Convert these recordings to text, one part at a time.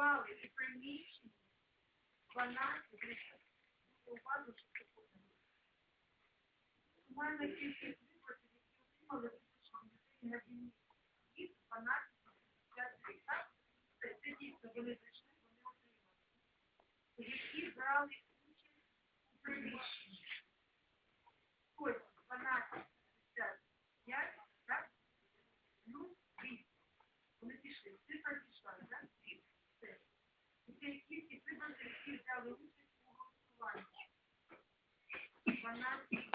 голосували і приміщені, 12 гривень. Увазу, що це буде. Сумарна кількість виплатів, які отримали виплачені на дні, їх 12 гривень. Це це дійсно вони зайшли, вони отримали. Які брали участь у приміщенні. Ось 12 55, так? Ну, 8. Вони пішли. Цифра пішла, так? Все. І це кількість які взяли участь у голосуванні. 12,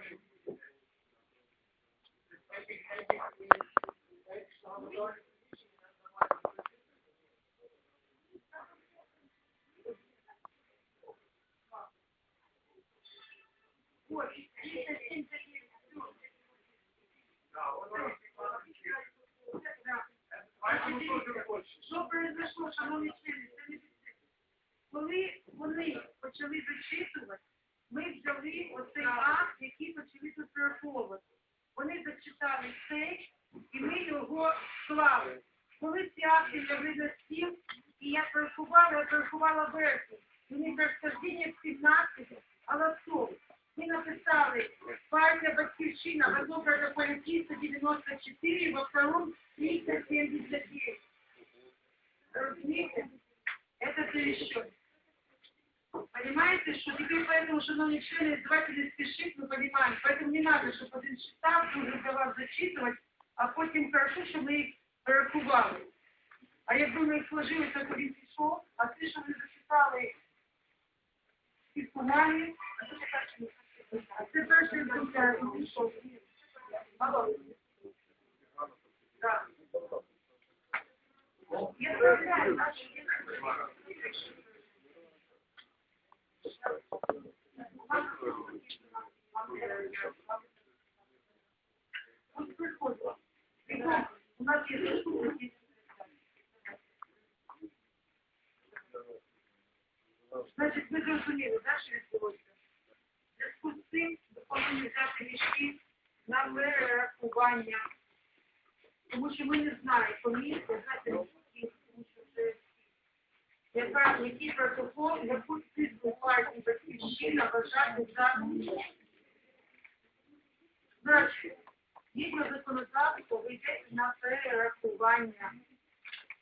Thank you. першувала версію унітождення 15-го Аласову. Ми написали партія Батьківщина в образа політиста 94, в втором 379. Розумієте? Это пересчет. Понимаете, что теперь поэтому, шановные члены, не спешить, мы понимаем. Поэтому не надо, чтобы один штаб нужно за вас зачитывать, а потім хорошо, що ми їх перерахували. А я думаю, їх сложили, так 30 Сушко, а ти, що ви зачитали під Куналі, а це перший екземпляр. Це перший екземпляр. Так. Я знаю, наші Ось. У нас є заступники Значить, ми зрозуміли, да, що відбулося? В зв'язку з цим повинні взяти мішки на перерахування. Тому що ми не знаємо комісія, знаєте, які, тому що це яка, який протокол, яку цифру партії батьківщина вважати за Значить, згідно законодавства ви на перерахування.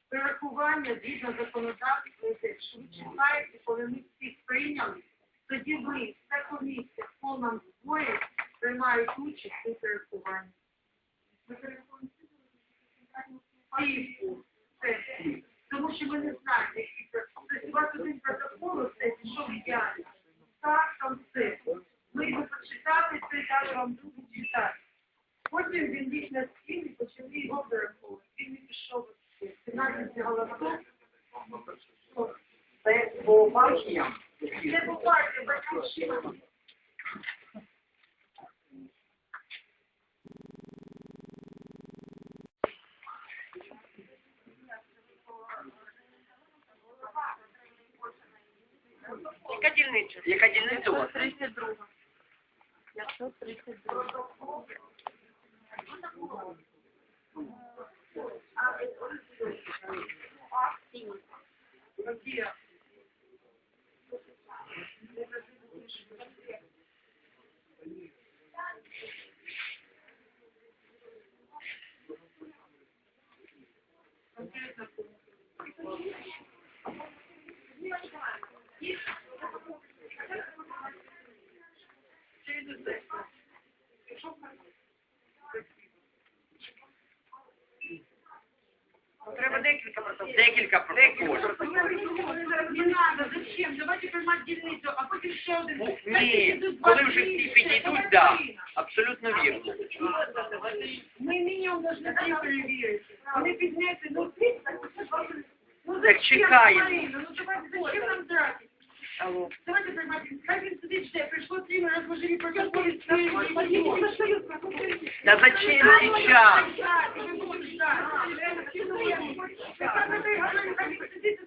Перерахування згідно законодавства що ви читаєте, коли ми всіх прийняли, тоді ви, вся комісія в повному зборі приймають участь у перерахуванні. Тому що ми не знаємо, які це. Тобто у протокол, це пішов ідеально. Так, там все. Ми його почитали, це дали вам другу читати. Потім він ліг на стіл і почали його перераховувати. Він не пішов у 17 голосов. Це по партіям. Це по партії, батьківщина. Яка дільниця? Яка дільниця у вас? 32. Треба декілька протоколів. Декілька протоколів. Не надо, зачем? Давайте приймати дільницю, а потім ще один. Ну, Ні, коли вже всі підійдуть, да, абсолютно вірно. Ми мінімум должны три перевірити. Вони підняться, ну, ну, Так чекаємо. Ну, давайте, зачем нам тратити? Алло. Давайте приймати. Хай він сидить, жде, прийшло три, ми розложили протокол. Да зачем сейчас?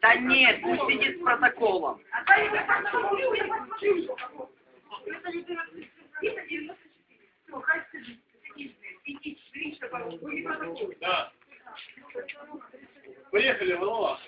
Да нет, пусть сидит с протоколом. Да. Поехали, голова.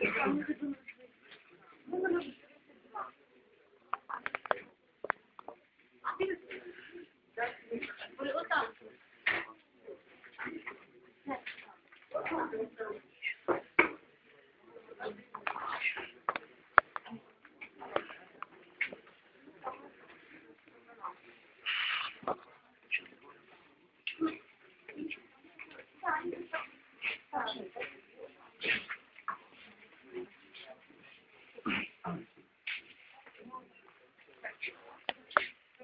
Thank you.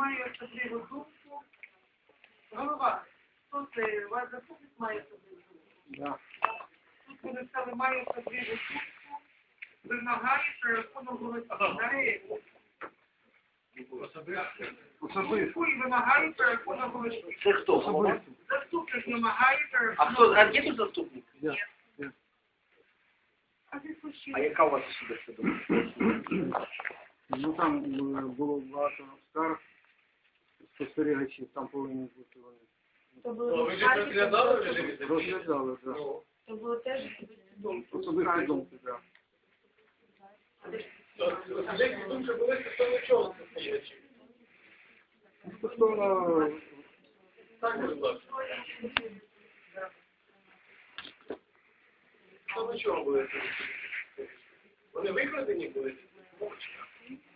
має особливу думку? Голова, хто це? У вас заступник має особливу думку? Тут вони сказали, має особливу думку, вимагає перерахунок голосів. Далі думку і вимагає перерахунок голосів. Це хто? голова? Заступник вимагає А перерахунок хто? А є тут заступник? А слушали? А яка у вас особиста думка? Ну там е, було багато скарг спостерігачів, там повинні бути вони. То Ну, ви ж розглядали режимі? Розглядали, так. То було теж Особисті думки, так. Особисті думки були стосовно чого стоячи? Стосовно Так, будь ласка. Стосовно чого були? Вони викрадені були?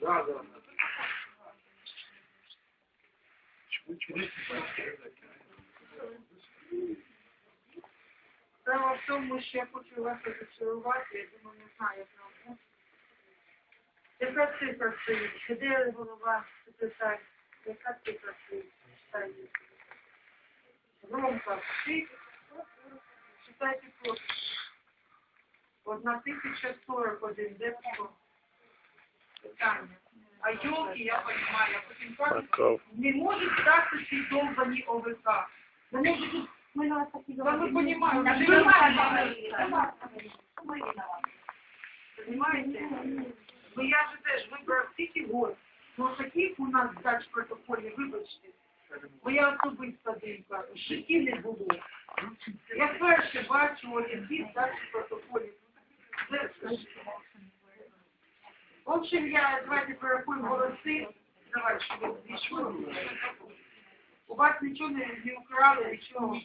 да, да. Справа в тому, що я хочу вас розчарувати, я думаю, не знаю, правда. Яка цифра стоїть? Де голова секретар? Яка цифра стоїть? Читайте. Громко. Читайте просто. Одна тисяча сорок один. Де? Питання. А йолки, я понимаю, потім не можуть здати ці довбані ОВК. Вони ж тут Да мы понимаем, даже Понимаете? Ну я же теж вибрав тільки год. Ну таких у нас дач в протоколі, вибачте. Моя особиста думка, в житті не було. Я вперше бачу які дач в протоколі. Це- В общем, я давайте порахуємо голоси. Давай, щоб ви. У вас нічого не, не украли, нічого.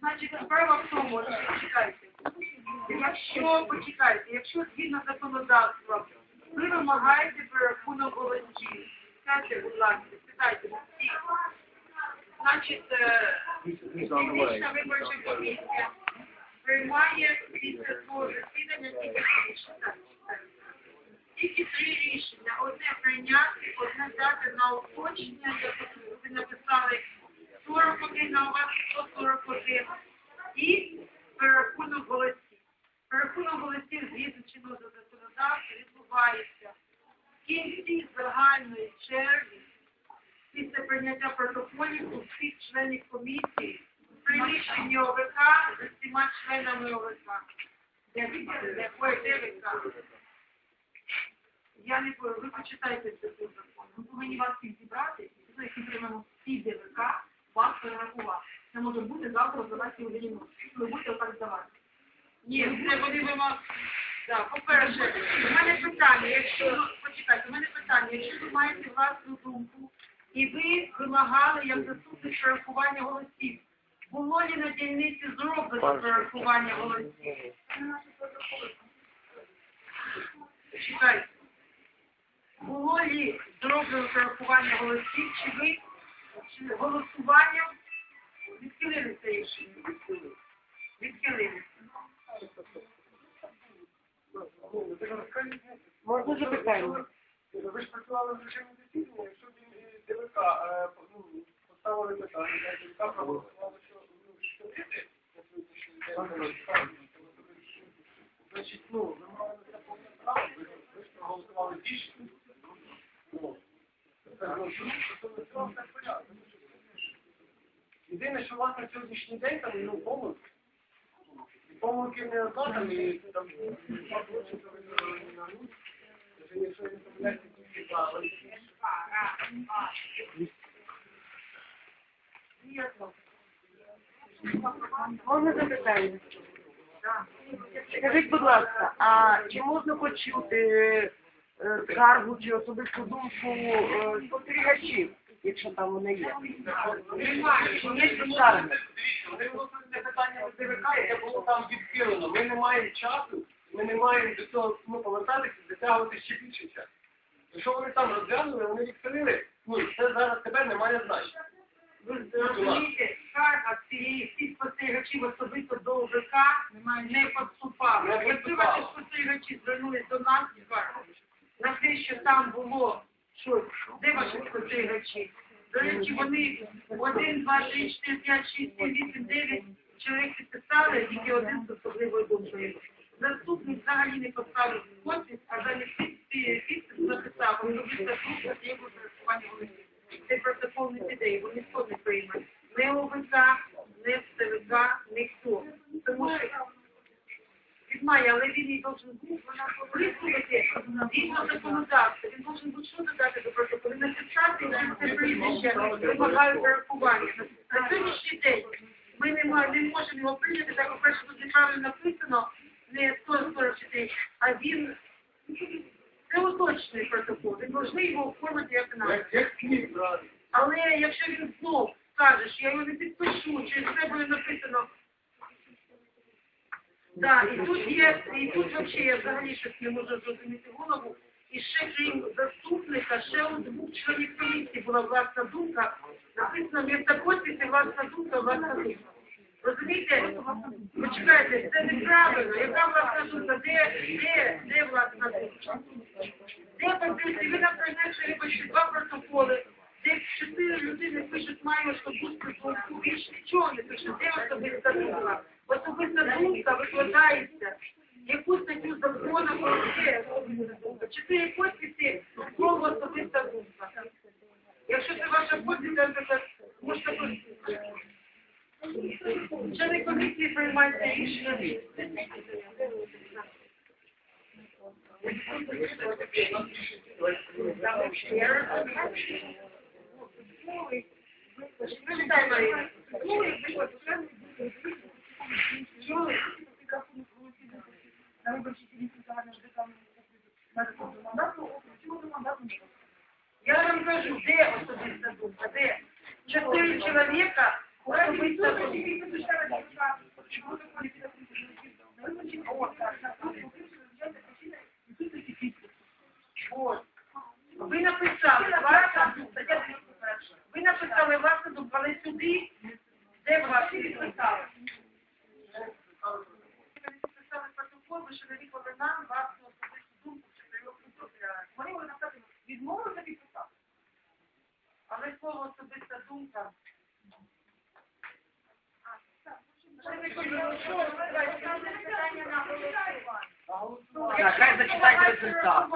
Значить, справа в тому, чекайте. Якщо, почекайте, якщо згідно законодавства, ви вимагаєте перерахунок голосів, скажіть, будь ласка, спитайте. Значить, е, виборча комісія приймає після свого засідання тільки рішення. Тільки три рішення. Одне прийняти, одне дати на уточнення, як ви написали 41, а у вас 141. І перерахунок голосів. Перерахунок голосів згідно чинного законодавства відбувається в кінці загальної черги після прийняття протоколів у всіх членів комісії в приміщенні ОВК з усіма членами ОВК. Де де- ой, ДВК. Я не пою, ви почитайте це цей закон. Ми повинні вас всіх зібрати, і якщо приймемо всі ДВК, вас перерахувати. Це може бути завтра за ваші годині ночі. Ви будете так здавати. Ні, це вони вимог. Так, по-перше, у мене питання, якщо, ну, почекайте, у мене питання, якщо ви маєте власну думку, і ви вимагали як заступник перерахування голосів, було ли на дільниці зроблено перерахування голосів? Чекайте. Було ли зроблено перерахування голосів, чи ви чи голосуванням відхилили це рішення? Відхилили. Можна запитання? Ви ж працювали в режимі засідання, якщо він ДВК е, ну, поставили питання, ДВК проголосували, що ну, сьогоднішній день, значить, ну, ви мали на це повне право, ви, ви ж проголосували більше. Єдине, що у сьогоднішній день там, ну, помилки. Помилки не одна там, і там, Можна запитання? Скажіть, будь ласка, а чи можна почути е, скаргу чи особисту думку е, спостерігачів, якщо там вони є? Чи є вони це питання до ДВК, яке було там відхилено. Ми не маємо часу, ми не маємо до цього ну, повертатися, затягувати ще більше часу. Якщо вони там розглянули, вони відхилили, ну це зараз тепер не має значення. Ви розумієте, скарга цієї всіх спостерігачів особисто до ОВК не поступала. Ваші спостерігачі звернулись до нас скаргу на те, що там було щось, де ваші спостерігачі? До речі, вони один, два, три, чотири, п'ять, шість, сім, вісім, дев'ять чоловік підписали, тільки один з особливою думкою. Заступник взагалі не поставив підпис, а замість підпис підпис написав особиста група з його користування голосів. Цей протокол не піде, його ніхто не прийме. Не ОВК, не ЦВК, ніхто. Тому що відмає, але він і должен бути. Вислухайте, згідно законодавства, він должен бути що додати до протоколу. Написати і це прізвище, вимагаю перерахування. На сьогоднішній день ми не, можемо його прийняти, так, по-перше, тут неправильно написано, не 144, а він це уточний протокол. Він можливий його оформити як брат. Але якщо він знов скаже, що я його не підпишу, чи все буде написано. Так, і тут є, і тут взагалі я взагалі щось не можу зрозуміти голову. І ще крім заступника, ще у двох членів комісії була власна думка. Написано місто підписи, власна думка, власна думка. Розумієте? Почекайте, це неправильно. Яка власна думка? Де, де, де власна думка? Де позиції? Ви нам принесли вибачте, два протоколи, де чотири людини пишуть маю особисту думку, більше нічого не пишуть. Де особиста думка? Особиста думка викладається. Яку статтю закону про думка? Чотири підписи, слово особиста думка. Якщо це ваша то це можете просто... Члени комісії приймаються рішення. Я вам кажу, де особиста думка, де? человека особисто От. Ви написали ваша стаття 201. Ви написали вашу думку, але сюди, де ваші підписали. Ви ще не виклали нам вашу особисту думку, чи прийом Вони ви написали, відмовилися підписати. Але слово особиста думка. Так, хай зачитайте результат.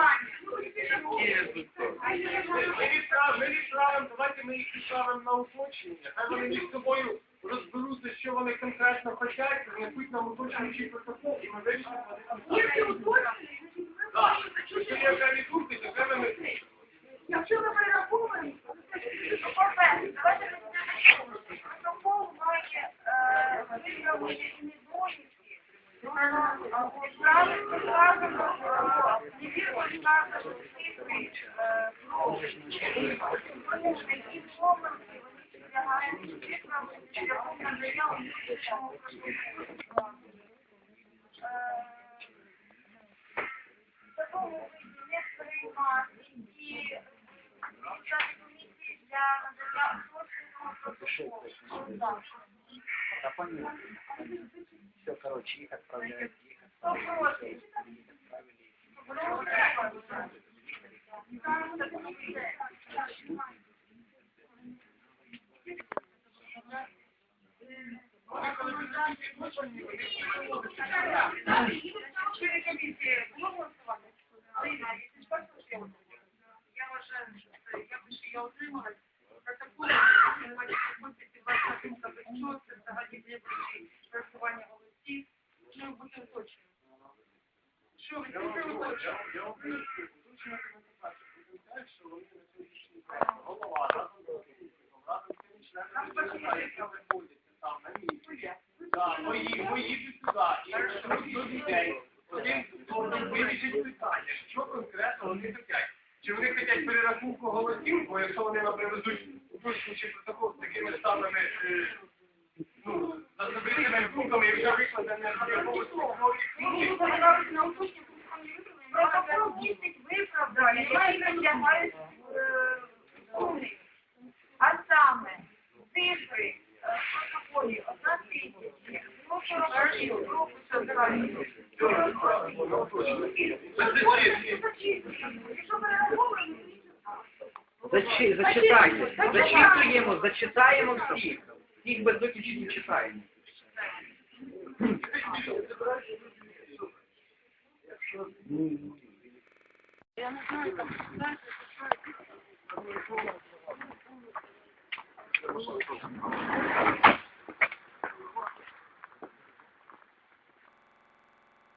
Ми відправимо, давайте ми їх відправимо на уточнення. Хай вони між собою розберуться, що вони конкретно хочуть, принесуть нам уточнюючий протокол, і ми вирішимо. Так, якщо є окремі пункти, то треба ми Якщо ми перераховуємо, то по-перше, давайте розглянемо. Протокол має е, виправлені недоліки. Або правильно сказано, е, невірно сказано цифри е, про тому, які помилки Все, короче, их отправляют, их Хто проти? Члени комісії, було голосування? Я вважаю, що це, я би ще я отрималась. Протокол, приходьте, ваша думка, без чого це взагалі для працювання голосів. Що ви будете уточнювати? Що ви будете уточнювати? Я вам поясню, уточнювати ми по-перше, будемо те, що вони на сьогоднішній день вирішить питання, що конкретно вони хочуть. Чи вони хочуть перерахунку голосів, бо якщо вони нам привезуть уточнюючий протокол з такими самими, е, ну, за забритими пунктами, і вже викладені на голосу, Протокол містить виправдання, які підлягають е, сумніву. А саме цифри е, в протоколі одна тисяча, 146 року создання. Якщо перераховуємо, Зачи, зачитайте, зачитуємо, зачитаємо всіх. Всіх без виключення читаємо. Я не знаю,